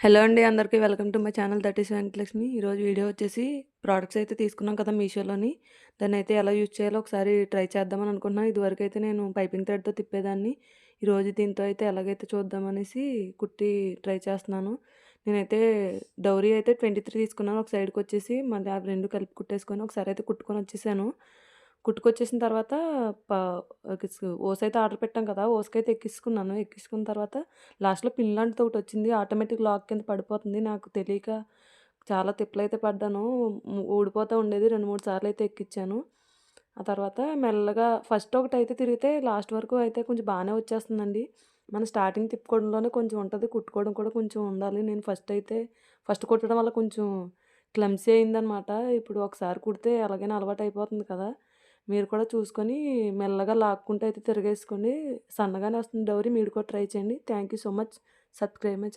Hello అండి అందరికీ welcome to my channel that is Venkatalakshmi. ఈరోజు వీడియో వచ్చేసి ప్రోడక్ట్స్ అయితే తీసుకున్నాం కదా మీషోలోని. దాన్ని అయితే ఎలా యూజ్ చేయాలో ఒకసారి ట్రై చేద్దామని అనుకున్నాను ఇదివరకు అయితే నేను పైపింగ్ థ్రెడ్తో తిప్పేదాన్ని. ఈరోజు దీంతో అయితే ఎలాగైతే చూద్దామనేసి కుట్టి ట్రై చేస్తున్నాను. నేనైతే డౌరీ అయితే ట్వంటీ త్రీ తీసుకున్నాను. ఒక సైడ్కి వచ్చేసి మళ్ళీ అవి రెండు కలిపి కుట్టేసుకొని ఒకసారి అయితే కుట్టుకొని వచ్చేసాను. కుట్టుకొచ్చేసిన తర్వాత ప ఓస్ అయితే ఆర్డర్ పెట్టాం కదా ఓసకైతే ఎక్కించుకున్నాను ఎక్కించుకున్న తర్వాత లాస్ట్లో పిన్ లాంటిది ఒకటి వచ్చింది ఆటోమేటిక్ లాక్ కింద పడిపోతుంది. నాకు తెలియక చాలా తిప్పలు అయితే పడ్డాను ఊడిపోతూ ఉండేది. రెండు మూడు సార్లు అయితే ఎక్కించాను ఆ తర్వాత మెల్లగా ఫస్ట్ ఒకటి అయితే తిరిగితే లాస్ట్ వరకు అయితే కొంచెం బాగానే వచ్చేస్తుందండి. మన స్టార్టింగ్ తిప్పుకోవడంలోనే కొంచెం ఉంటుంది. కుట్టుకోవడం కూడా కొంచెం ఉండాలి. నేను ఫస్ట్ అయితే ఫస్ట్ కుట్టడం వల్ల కొంచెం క్లమ్సీ అయిందనమాట. ఇప్పుడు ఒకసారి కుడితే ఎలాగైనా అలవాటు అయిపోతుంది కదా. మీరు కూడా చూసుకొని మెల్లగా లాక్కుంటే అయితే తిరగేసుకొని సన్నగానే వస్తుంది డౌరీ. మీరు కూడా ట్రై చేయండి. Thank you so much. Subscribe my channel